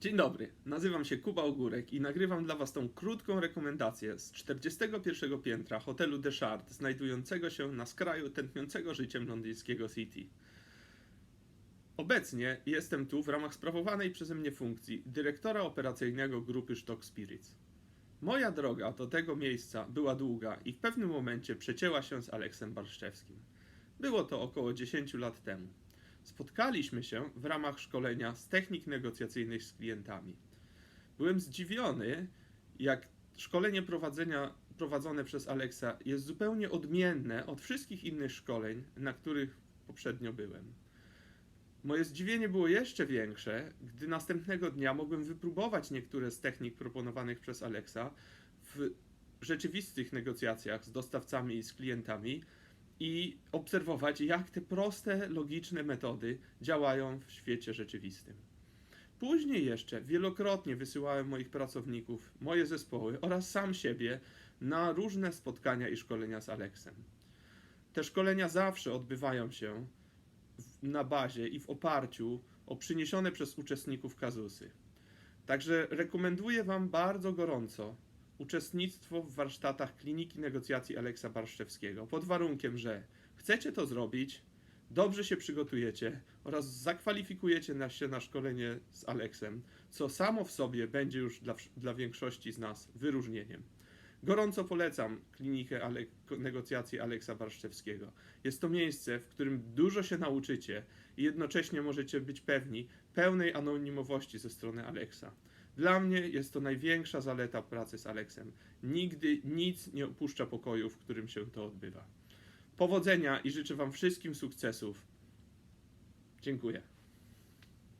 Dzień dobry, nazywam się Kuba Ogórek i nagrywam dla Was tą krótką rekomendację z 41 piętra hotelu The Shard, znajdującego się na skraju tętniącego życiem londyńskiego City. Obecnie jestem tu w ramach sprawowanej przeze mnie funkcji dyrektora operacyjnego grupy Stock Spirits. Moja droga do tego miejsca była długa i w pewnym momencie przecięła się z Aleksem Barszczewskim. Było to około 10 lat temu. Spotkaliśmy się w ramach szkolenia z technik negocjacyjnych z klientami. Byłem zdziwiony, jak szkolenie prowadzenia, prowadzone przez Aleksa jest zupełnie odmienne od wszystkich innych szkoleń, na których poprzednio byłem. Moje zdziwienie było jeszcze większe, gdy następnego dnia mogłem wypróbować niektóre z technik proponowanych przez Aleksa w rzeczywistych negocjacjach z dostawcami i z klientami i obserwować, jak te proste, logiczne metody działają w świecie rzeczywistym. Później jeszcze wielokrotnie wysyłałem moich pracowników, moje zespoły oraz sam siebie na różne spotkania i szkolenia z Aleksem. Te szkolenia zawsze odbywają się na bazie i w oparciu o przyniesione przez uczestników kazusy. Także rekomenduję Wam bardzo gorąco uczestnictwo w warsztatach Kliniki Negocjacji Aleksa Barszczewskiego, pod warunkiem, że chcecie to zrobić, dobrze się przygotujecie oraz zakwalifikujecie się na szkolenie z Aleksem, co samo w sobie będzie już dla, dla większości z nas wyróżnieniem. Gorąco polecam klinikę Ale- negocjacji Aleksa Barszczewskiego. Jest to miejsce, w którym dużo się nauczycie i jednocześnie możecie być pewni pełnej anonimowości ze strony Aleksa. Dla mnie jest to największa zaleta pracy z Aleksem. Nigdy nic nie opuszcza pokoju, w którym się to odbywa. Powodzenia i życzę Wam wszystkim sukcesów. Dziękuję.